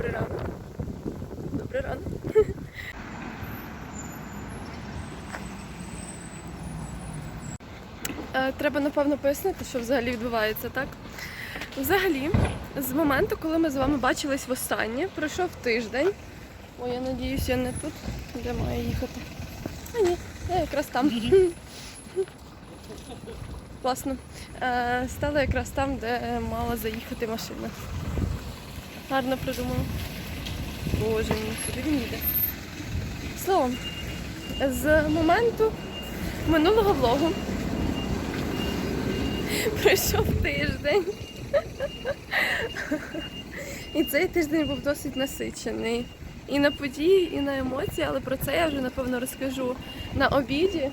Добрий ранок. Добрий ранок. Е, Треба напевно пояснити, що взагалі відбувається, так? Взагалі, з моменту, коли ми з вами бачились востаннє, пройшов тиждень. Ой, я надіюсь, я не тут, де маю їхати. А ні, я якраз там. Класно. Е, стала якраз там, де мала заїхати машина. Гарно придумала. Боже мій, куди він їде? Словом, з моменту минулого влогу пройшов тиждень. І цей тиждень був досить насичений. І на події, і на емоції, але про це я вже напевно розкажу на обіді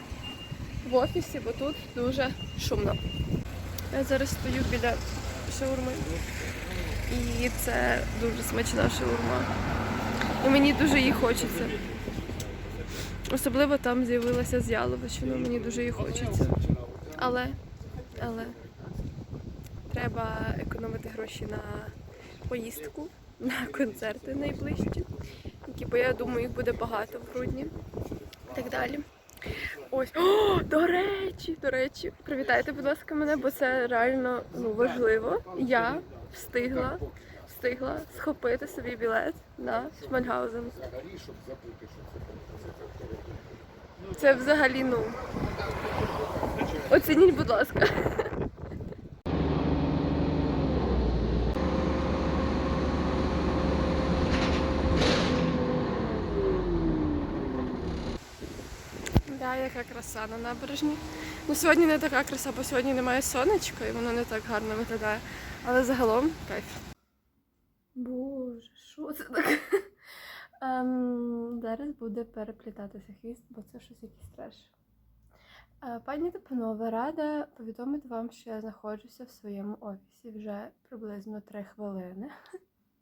в офісі, бо тут дуже шумно. Я зараз стою біля шаурми. І це дуже смачна шаурма. І мені дуже її хочеться. Особливо там з'явилася з яловичиною, мені дуже її хочеться. Але, але треба економити гроші на поїздку, на концерти найближчі, які, бо я думаю, їх буде багато в грудні. І так далі. Ось, О, до речі, до речі, привітайте, будь ласка, мене, бо це реально ну, важливо. Я встигла, встигла схопити собі білет на Шмальгаузен. Це взагалі, ну. Оцініть, будь ласка. Да, яка краса на набережні. Ну сьогодні не така краса, бо сьогодні немає сонечка і воно не так гарно виглядає. Але загалом кайф. Боже, що це таке? Ем, зараз буде переплітатися хвіст, бо це щось якийсь треш. Е, Пані та панове, рада повідомити вам, що я знаходжуся в своєму офісі вже приблизно 3 хвилини.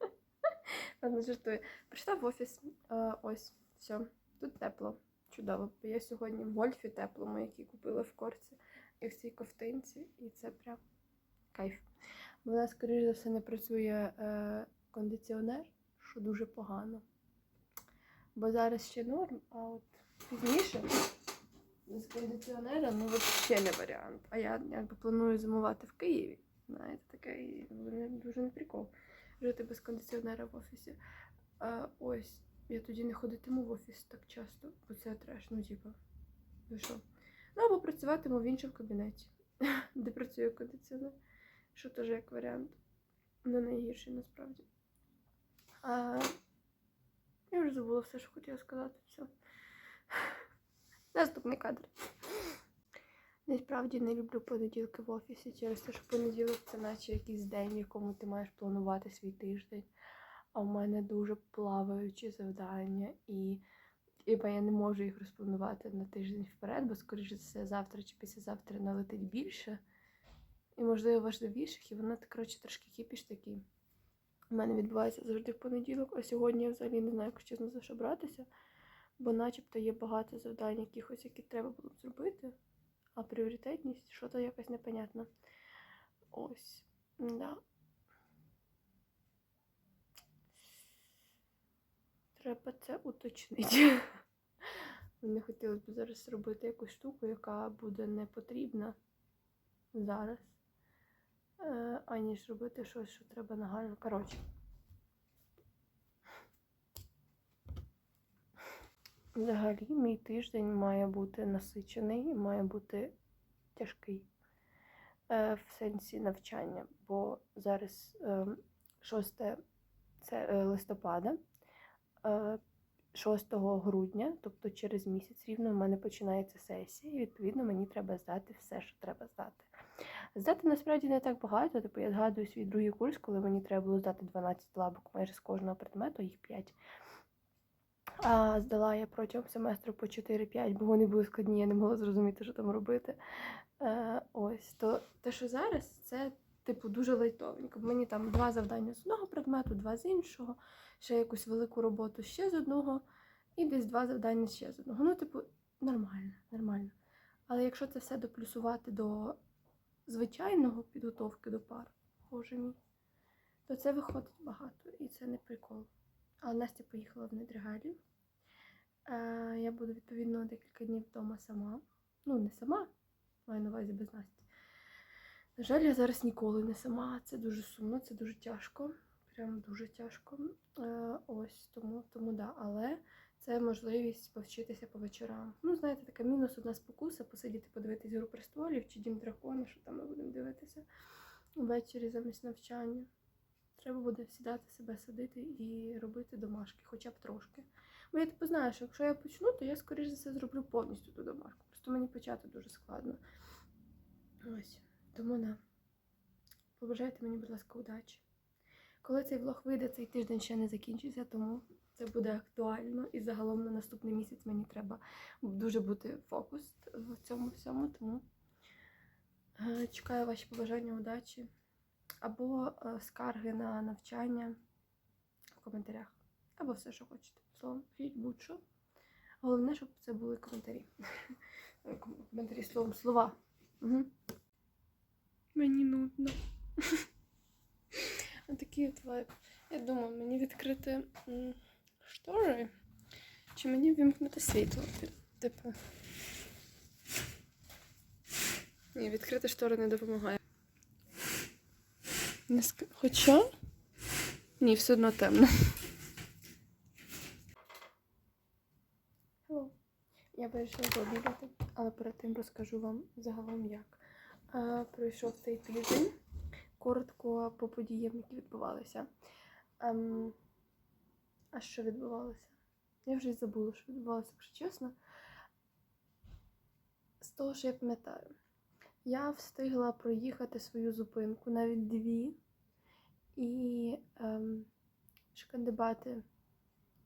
Ладно, жартую. Прийшла в офіс. Е, Ось, все, тут тепло. Чудово. Я сьогодні в гольфі теплому, який купила в корці, і в цій ковтинці, і це прям кайф. Бо нас, скоріш за все, не працює е, кондиціонер, що дуже погано. Бо зараз ще норм, а от пізніше з кондиціонером ну, ще не варіант. А я якби планую зимувати в Києві. Знаєте, таке і дуже, не прикол жити без кондиціонера в офісі. А, ось, я тоді не ходитиму в офіс так часто, бо це треш, ну типу. Ви що? Ну або працюватиму в іншому кабінеті, де працює кондиціонер. Що теж як варіант. Не найгірший насправді. А, я вже забула все, що хотіла сказати. Все. Наступний кадр. Насправді не люблю понеділки в офісі через те, що понеділок це наче якийсь день, в якому ти маєш планувати свій тиждень. А в мене дуже плаваючі завдання, і типа, я не можу їх розпланувати на тиждень вперед, бо, скоріше все, завтра чи післязавтра налетить більше. І, можливо, важливіших, і воно, коротше, трошки кипіш такий. У мене відбувається завжди в понеділок, а сьогодні я взагалі не знаю, як чесно за що братися, бо начебто є багато завдань, якихось, які треба було б зробити, а пріоритетність що то якось непонятно. Ось. Да. Треба це уточнити. Мені хотілося б зараз зробити якусь штуку, яка буде не потрібна зараз, аніж робити щось, що треба нагально. Коротше. Взагалі, мій тиждень має бути насичений, і має бути тяжкий е, в сенсі навчання, бо зараз е, 6 це е, листопада, е, 6 грудня, тобто через місяць рівно, в мене починається сесія, і відповідно мені треба здати все, що треба здати. Здати насправді не так багато, типу я згадую свій другий курс, коли мені треба було здати 12 лабок майже з кожного предмету, їх 5. А здала я протягом семестру по 4-5, бо вони були складні, я не могла зрозуміти, що там робити. Е, ось, то те, що зараз, це, типу, дуже лайтовенько. Мені там два завдання з одного предмету, два з іншого, ще якусь велику роботу ще з одного, і десь два завдання ще з одного. Ну, типу, нормально, нормально. Але якщо це все доплюсувати до звичайного підготовки до пар, боже мій, то це виходить багато, і це не прикол. Але Настя поїхала в Недригалів. Е, я буду відповідно декілька днів вдома сама. Ну, не сама, маю на увазі без Насті. На жаль, я зараз ніколи не сама. Це дуже сумно, це дуже тяжко. Прям дуже тяжко. Е, ось тому, тому да. Але це можливість повчитися по вечорам. Ну, знаєте, така мінус одна спокуса посидіти, подивитись «Гру престолів чи Дім дракона, що там ми будемо дивитися ввечері замість навчання. Треба буде сідати себе садити і робити домашки, хоча б трошки. Бо я типу знаю, що якщо я почну, то я, скоріш за все, зроблю повністю ту домашку. Просто мені почати дуже складно. Ось. Тому да. Побажайте мені, будь ласка, удачі. Коли цей влог вийде, цей тиждень ще не закінчиться, тому це буде актуально. І загалом на наступний місяць мені треба дуже бути фокус в цьому всьому. Тому е, чекаю ваші побажання удачі або е, скарги на навчання в коментарях. Або все, що хочете. Словом, пишіть будь-що. Головне, щоб це були коментарі. Коментарі словом слова. Угу. Мені нудно. Отакий от вайб. Я думаю, мені відкрити штори, чи мені вимкнути світло. Ти- Типу. Ні, відкрити штори не допомагає. Не ск... Хоча. Ні, все одно темно. Hello. Я вирішила пообідати, але перед тим розкажу вам загалом як. Е, пройшов цей тиждень. Коротко по подіям, які відбувалися. Ем, а що відбувалося? Я вже й забула, що відбувалося, якщо чесно. З того, що я пам'ятаю, я встигла проїхати свою зупинку, навіть дві, і ем, шкандибати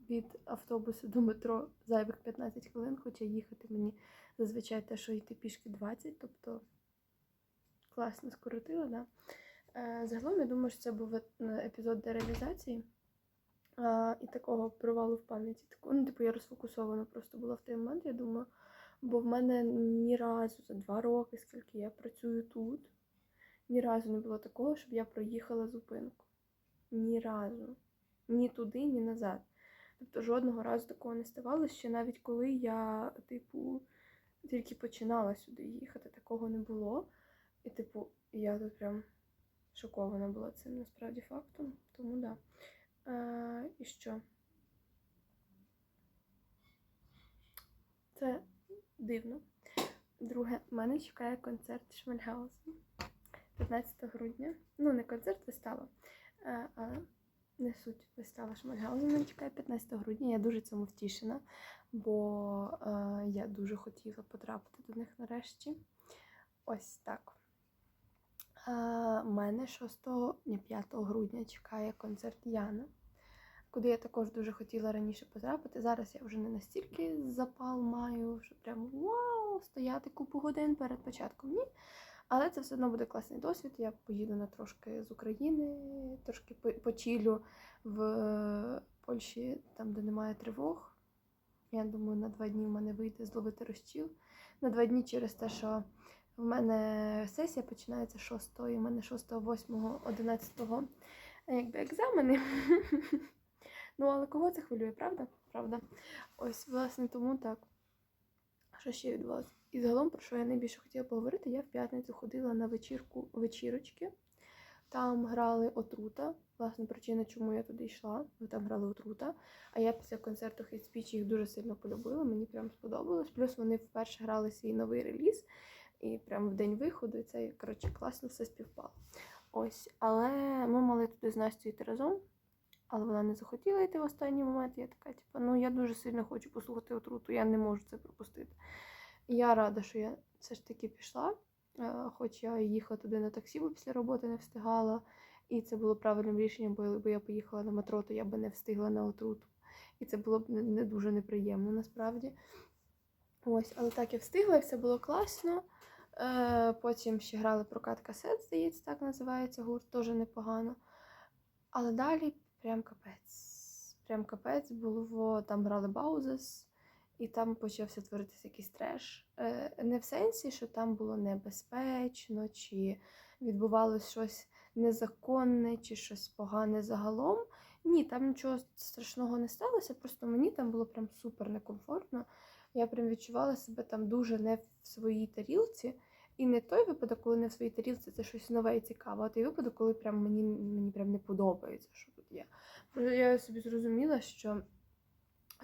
від автобусу до метро зайвих 15 хвилин, хоча їхати мені зазвичай те, що йти пішки 20, тобто класно скоротила, да. Е, Загалом я думаю, що це був е- епізод дереалізації е, і такого провалу в пам'яті. Ну, типу, я розфокусована просто була в той момент, я думаю, бо в мене ні разу за два роки, скільки я працюю тут, ні разу не було такого, щоб я проїхала зупинку. Ні разу. Ні туди, ні назад. Тобто жодного разу такого не ставалося, ще навіть коли я, типу, тільки починала сюди їхати, такого не було. І, типу, я тут прям шокована була цим насправді фактом. Тому да. Е, і що? Це дивно. Друге, мене чекає концерт Шмельгаузен 15 грудня. Ну, не концерт, вистава. Е, а не суть вистава Шмельгаузен мене чекає 15 грудня. Я дуже цьому втішена, бо е, я дуже хотіла потрапити до них нарешті. Ось так. Е, мене 6 ні, 5 грудня чекає концерт Яна, куди я також дуже хотіла раніше потрапити. Зараз я вже не настільки запал маю, що прям вау, стояти купу годин перед початком. Ні. Але це все одно буде класний досвід. Я поїду на трошки з України, трошки по- почілю в е, Польщі, там, де немає тривог. Я думаю, на два дні в мене вийде зловити розчіл. На два дні через те, що в мене сесія починається 6, і в мене 6, 8, 11 якби екзамени. ну, але кого це хвилює, правда? Правда. Ось, власне, тому так. Що ще відбувалося? І загалом, про що я найбільше хотіла поговорити, я в п'ятницю ходила на вечірку вечірочки. Там грали отрута. Власне, причина, чому я туди йшла, бо там грали отрута. А я після концерту Speech їх дуже сильно полюбила, мені прям сподобалось. Плюс вони вперше грали свій новий реліз, і прямо в день виходу, і це, коротше, класно все співпало. Ось, але ми мали туди з Настю йти разом, але вона не захотіла йти в останній момент. Я така, типу, ну я дуже сильно хочу послухати отруту, я не можу це пропустити. Я рада, що я все ж таки пішла, е, хоч я їхала туди на таксі, бо після роботи не встигала. І це було правильним рішенням, бо якби я поїхала на метро, то я би не встигла на отруту. І це було б не- дуже неприємно насправді. Ось, але так я встигла, і все було класно. Е, потім ще грали прокат касет, здається, так називається гурт, теж непогано. Але далі прям капець. Прям капець було, там грали Баузес, і там почався творитися якийсь треш. Е, не в сенсі, що там було небезпечно, чи відбувалось щось незаконне чи щось погане загалом. Ні, там нічого страшного не сталося, просто мені там було прям супер некомфортно. Я прям відчувала себе там дуже не в своїй тарілці. І не той випадок, коли не в своїй тарілці це щось нове і цікаве, а той випадок, коли прям мені, мені прям не подобається, що є. Я собі зрозуміла, що,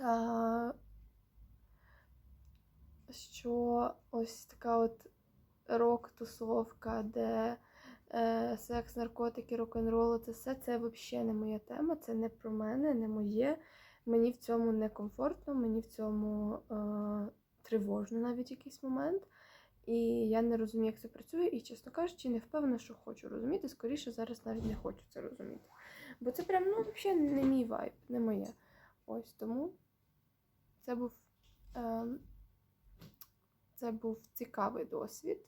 а, що ось така от рок-тусовка, де е, секс, наркотики, рок-н-рол, це все це взагалі не моя тема, це не про мене, не моє. Мені в цьому некомфортно, мені в цьому е, тривожно навіть якийсь момент. І я не розумію, як це працює, і, чесно кажучи, не впевнена, що хочу розуміти. Скоріше зараз навіть не хочу це розуміти. Бо це прям ну, взагалі не мій вайб, не моє. Ось тому це був, е, це був цікавий досвід,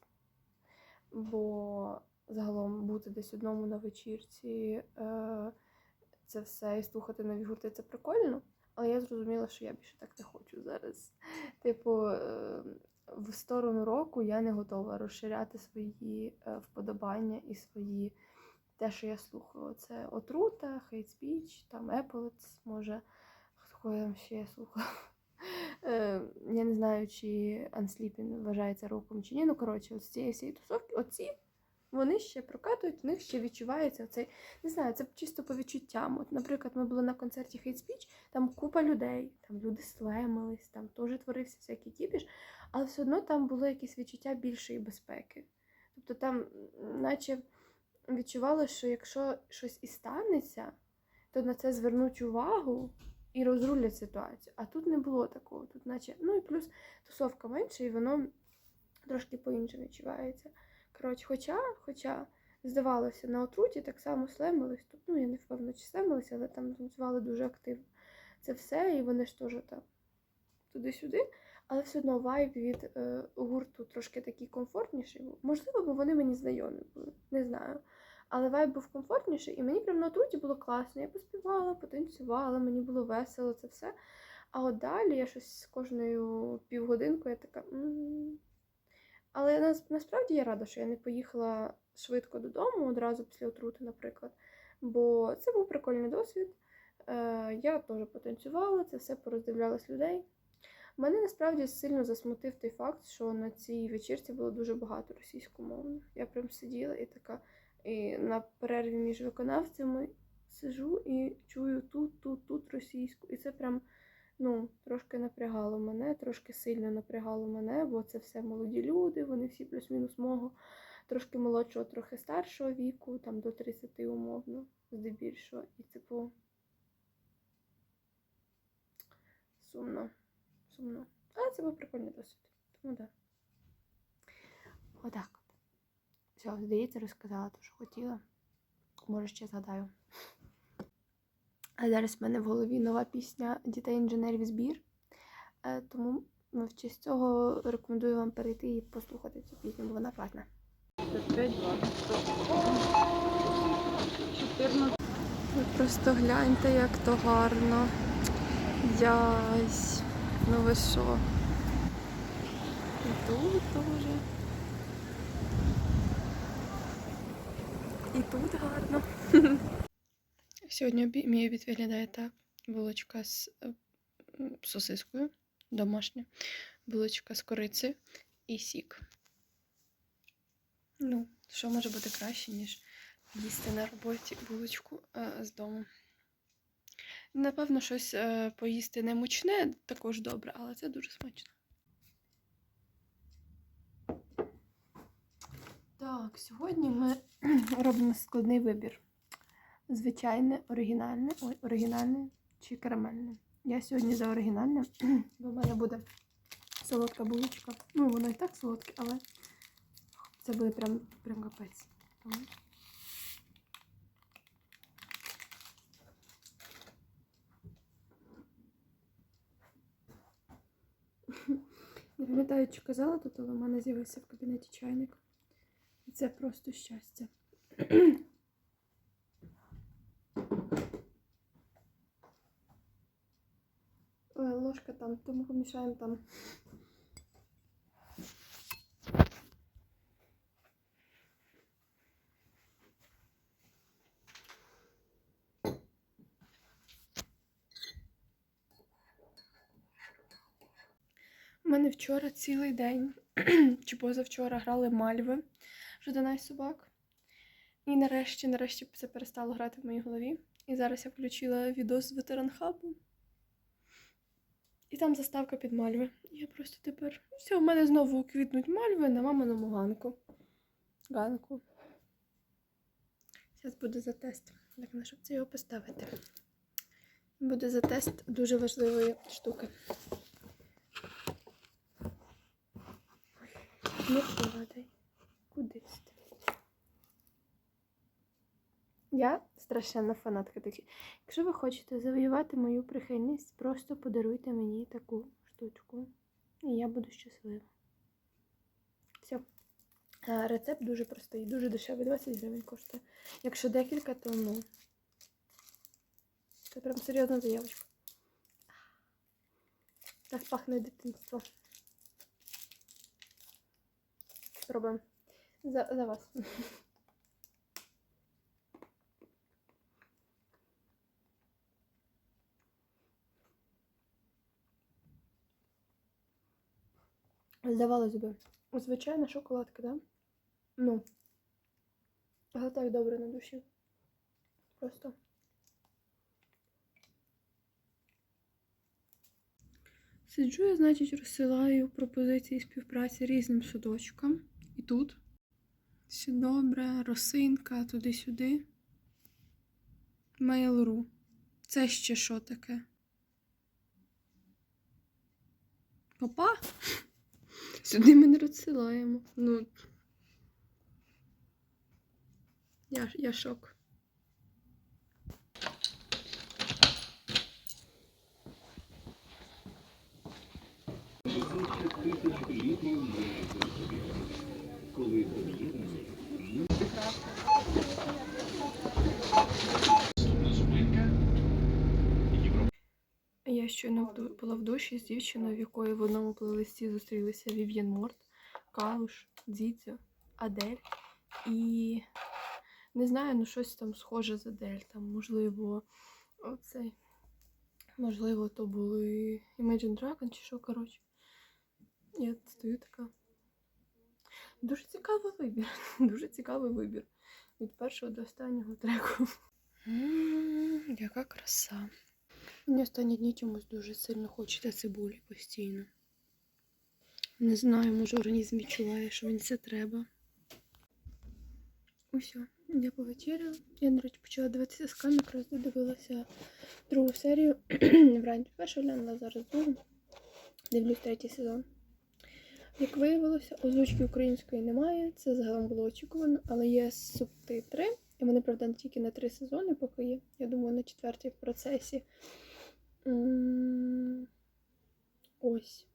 бо загалом бути десь одному на вечірці, е, це все і слухати нові гурти це прикольно. Але я зрозуміла, що я більше так не хочу зараз. Типу, е, в сторону року я не готова розширяти свої е, вподобання і свої те, що я слухаю. Це отрута, хейт спіч, там Еполец, може, хто там ще я слухала. Е, Я не знаю, чи Unsleeping вважається роком чи ні. Ну, коротше, от з цієї всієї тусовки, оці вони ще прокатують, в них ще відчувається цей. Не знаю, це чисто по відчуттям. От, наприклад, ми були на концерті Hate Speech, там купа людей, там люди слемились, там теж творився всякий кіпіш, але все одно там було якесь відчуття більшої безпеки. Тобто там, наче відчувалося, що якщо щось і станеться, то на це звернуть увагу і розрулять ситуацію. А тут не було такого. Тут, наче, ну і плюс тусовка менше, і воно трошки по-іншому відчувається. Коротше, хоча, хоча, здавалося, на отруті так само слемились. Тут, ну, я не впевнена, чи слемилися, але там танцювали дуже активно. Це все, і вони ж теж там туди-сюди. Але все одно вайб від е, гурту трошки такий комфортніший був. Можливо, бо вони мені знайомі були, не знаю. Але вайб був комфортніший, і мені прям на отруті було класно. Я поспівала, потанцювала, мені було весело це все. А от далі я щось з кожною півгодинкою я така. Але нас, насправді я рада, що я не поїхала швидко додому одразу після отрути, наприклад. Бо це був прикольний досвід. Е, я теж потанцювала, це все пороздивлялась людей. Мене насправді сильно засмутив той факт, що на цій вечірці було дуже багато російськомовних. Я прям сиділа і така, і на перерві між виконавцями сижу і чую тут, тут, тут російську. І це прям ну, трошки напрягало мене, трошки сильно напрягало мене, бо це все молоді люди, вони всі плюс-мінус мого, трошки молодшого, трохи старшого віку, там до 30 умовно, здебільшого. І типу сумно. Сумно. Але це був прикольний досвід. Тому. Да. Отак от. Все, здається, розказала те, що хотіла. Може, ще згадаю. А зараз в мене в голові нова пісня дітей інженерів збір. Е, Тому ну, в честь цього рекомендую вам перейти і послухати цю пісню, бо вона класна. 14. Ви просто гляньте, як то гарно. Ясь. Ну ви що? І тут теж. І тут гарно. Сьогодні мій обід виглядає так. Булочка з е, сосискою домашня, булочка з корицею і сік. Ну, що може бути краще, ніж їсти на роботі булочку е, з дому. Напевно, щось е, поїсти не мучне також добре, але це дуже смачно. Так, сьогодні ми робимо складний вибір. Звичайне, оригінальне, ой, оригінальне чи карамельне. Я сьогодні за оригінальне, бо в мене буде солодка булочка. Ну, воно і так солодке, але це буде прям, прям капець. Не пам'ятаю, чи казала тут, але в мене з'явився в кабінеті чайник. І це просто щастя. Е, ложка там, тому помішаємо там. У мене вчора цілий день, чи позавчора грали мальви. Жадана і собак. І нарешті, нарешті це перестало грати в моїй голові. І зараз я включила відос з ветеран хабу. І там заставка під мальви. І я просто тепер. Все, в мене знову квітнуть мальви на маминому ганку. Ганку. Зараз буде за тест. Так, на щоб це його поставити. Буде за тест дуже важливої штуки. Не падай. Кудись. Я страшенна фанатка таких. Якщо ви хочете завоювати мою прихильність, просто подаруйте мені таку штучку. І я буду щаслива. Все. Рецепт дуже простий, дуже дешевий, 20 гривень коштує. Якщо декілька, то ну. Це прям серйозна заявочка. Так пахне дитинство. Спробуємо. За, за вас. Здавалось би, звичайна шоколадка, да? Ну. Але так добре на душі. Просто. Сиджу я, значить, розсилаю пропозиції співпраці різним судочкам. І тут все добре, росинка, туди-сюди. Mail.ru. Це ще що таке? Папа? Сюди ми не розсилаємо. Ну. Я, я шок. Я щойно була в душі з дівчиною, в якої в одному плейлисті зустрілися Вів'єн Морт, Калуш, Дзідзьо, Адель. І не знаю, ну щось там схоже з Адель. Там, можливо, оцей. Можливо, то були Imagine Dragon чи що, коротше. Я стою така. Дуже цікавий вибір. Дуже цікавий вибір. Від першого до останнього треку. М, Яка краса. Мені останні дні чомусь дуже сильно хочеться цибулі постійно. Не знаю, може організм відчуває, що мені це треба. Усьо, я повечеряла. Я, до речі, почала дивитися скан, якраз додивилася другу серію. Вранці першу глянула, зараз другу. Дивлюсь третій сезон. Як виявилося, озвучки української немає. Це загалом було очікувано, але є субтитри. І вони, правда, тільки на три сезони поки є. Я думаю, на четвертій в процесі. Ось.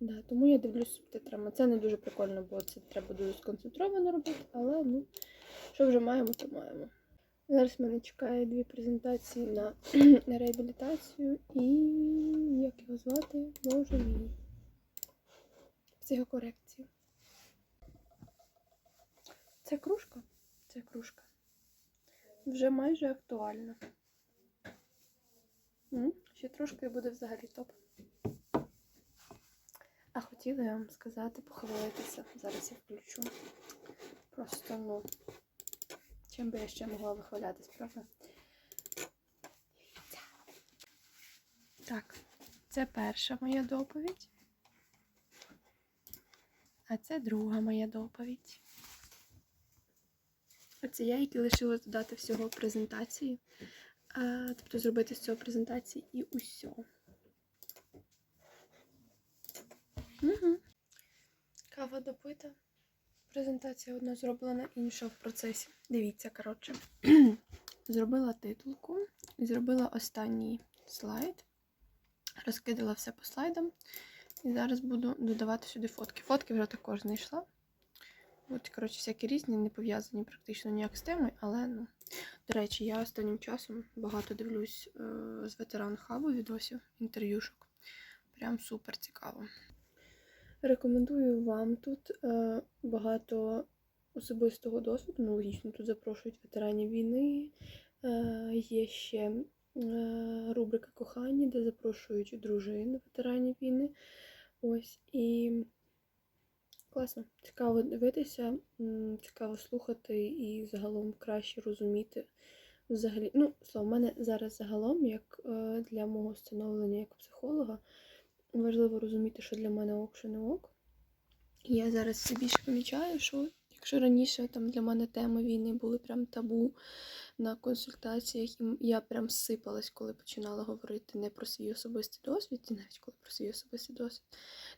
Да, тому я дивлюсь субтитрами. Це не дуже прикольно, бо це треба дуже сконцентровано робити, але ну, що вже маємо, то маємо. Зараз мене чекає дві презентації на, реабілітацію і як його звати, боже мій. Психокорекцію. Це кружка? Це кружка. Вже майже актуальна. Ще трошки і буде взагалі топ. А хотіла я вам сказати, похвалитися. Зараз я включу. Просто, ну, чим би я ще могла вихвалятись, правда? Так, це перша моя доповідь. А це друга моя доповідь. Оце я, які лишилось додати всього презентації. Тобто зробити з цього презентації і усього. Угу. Кава допита. Презентація одна зроблена, інша в процесі. Дивіться, коротше. зробила титулку, зробила останній слайд, розкидала все по слайдам. І зараз буду додавати сюди фотки. Фотки вже також знайшла. От, коротше, всякі різні, не пов'язані практично ніяк з темою, але ну. До речі, я останнім часом багато дивлюсь е, з ветеран хабу відосів, інтерв'юшок. Прям супер цікаво. Рекомендую вам тут е, багато особистого досвіду. Ну, логічно, тут запрошують ветеранів війни. Е, є ще е, рубрика кохання, де запрошують дружин ветеранів війни. Ось і класно. Цікаво дивитися, цікаво слухати і загалом краще розуміти. Взагалі, ну, слово, в мене зараз загалом, як е, для мого встановлення як психолога, важливо розуміти, що для мене ок, що не ок. Я зараз все більше помічаю, що якщо раніше там для мене теми війни були прям табу на консультаціях, і я прям сипалась, коли починала говорити не про свій особистий досвід, і навіть коли про свій особистий досвід,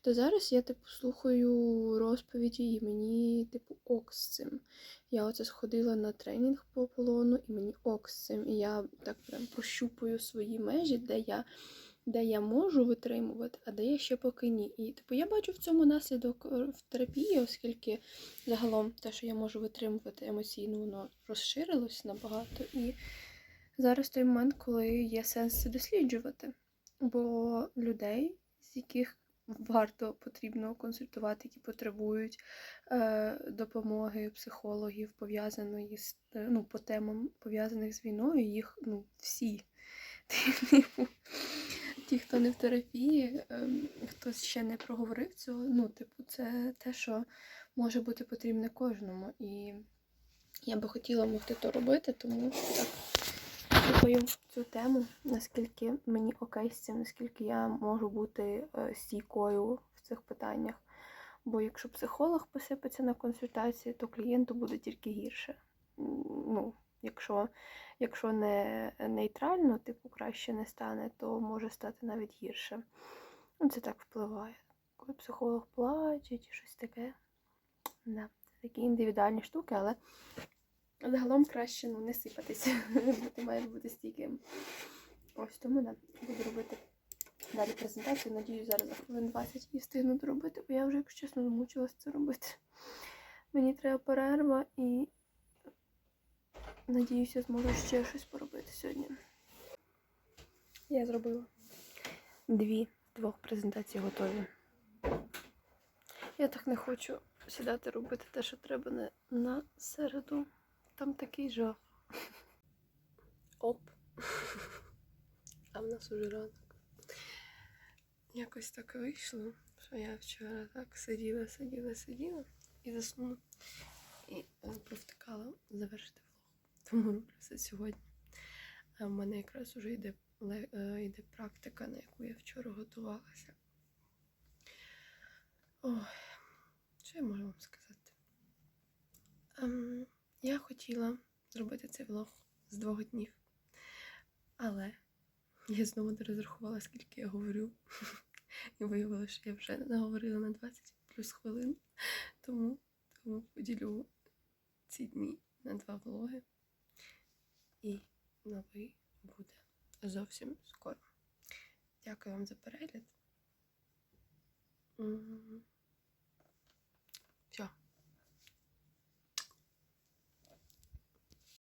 то зараз я типу слухаю розповіді, і мені типу ок з цим. Я оце сходила на тренінг по полону, і мені ок з цим. І я так прям прощупую свої межі, де я де я можу витримувати, а де я ще поки ні. І типу я бачу в цьому наслідок е, в терапії, оскільки загалом те, що я можу витримувати емоційно, воно розширилось набагато. І зараз той момент, коли є сенс це досліджувати. Бо людей, з яких варто потрібно консультувати, які потребують е, допомоги психологів, пов'язаної з е, ну, по темам пов'язаних з війною, їх ну, всі. Типу, ті, хто не в терапії, ем, хтось ще не проговорив цього. Ну, типу, це те, що може бути потрібне кожному. І я би хотіла могти то робити, тому так слухаю цю тему, наскільки мені окей з цим, наскільки я можу бути е, стійкою в цих питаннях. Бо якщо психолог посипеться на консультації, то клієнту буде тільки гірше. Ну, якщо, якщо не нейтрально, типу, краще не стане, то може стати навіть гірше. Ну, це так впливає. Коли психолог плаче чи щось таке. Да, це такі індивідуальні штуки, але загалом краще ну, не сипатися, ти маєш бути стійким. Ось тому да, буду робити далі презентацію. Надіюсь, зараз за хвилин 20 її встигну доробити, бо я вже, якщо чесно, замучилась це робити. Мені треба перерва і надіюся, зможу ще щось поробити сьогодні. Я зробила дві з двох презентацій готові. Я так не хочу сідати робити те, що треба на, на середу. Там такий жах. Оп. А в нас уже ранок. Якось так вийшло, що я вчора так сиділа, сиділа, сиділа і заснула. І е, провтикала завершити. Тому роблю це сьогодні. А в мене якраз уже йде, е, йде практика, на яку я вчора готувалася. Ой, що я можу вам сказати? Ем, я хотіла зробити цей влог з двох днів, але я знову не розрахувала, скільки я говорю. І виявилося, що я вже наговорила на 20 плюс хвилин. Тому, тому поділю ці дні на два влоги. І новий буде зовсім скоро. Дякую вам за перегляд.